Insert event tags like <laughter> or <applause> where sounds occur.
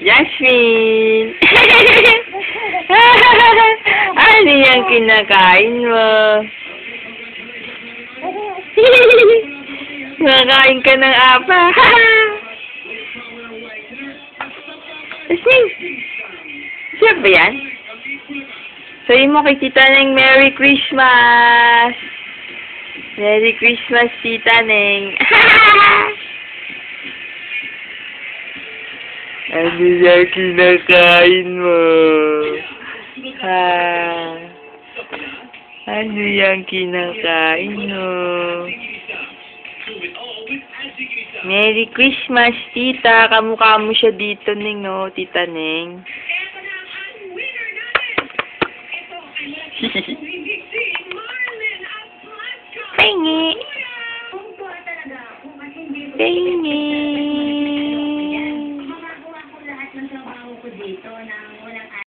Jasmine! <laughs> ano yung kinakain mo? <laughs> Nakakain ka ng apa. <laughs> Jasmine! Siya ba yan? Sabi mo kay Tita Neng, Merry Christmas! Merry Christmas, Tita Neng! Ano yung kinakain mo? Ha? Ano yung kinakain mo? Merry Christmas, Tita. Kamukha mo siya dito, Ning, oh, Tita Neng. <laughs> Pahingi. Pahingi. Dito ng walang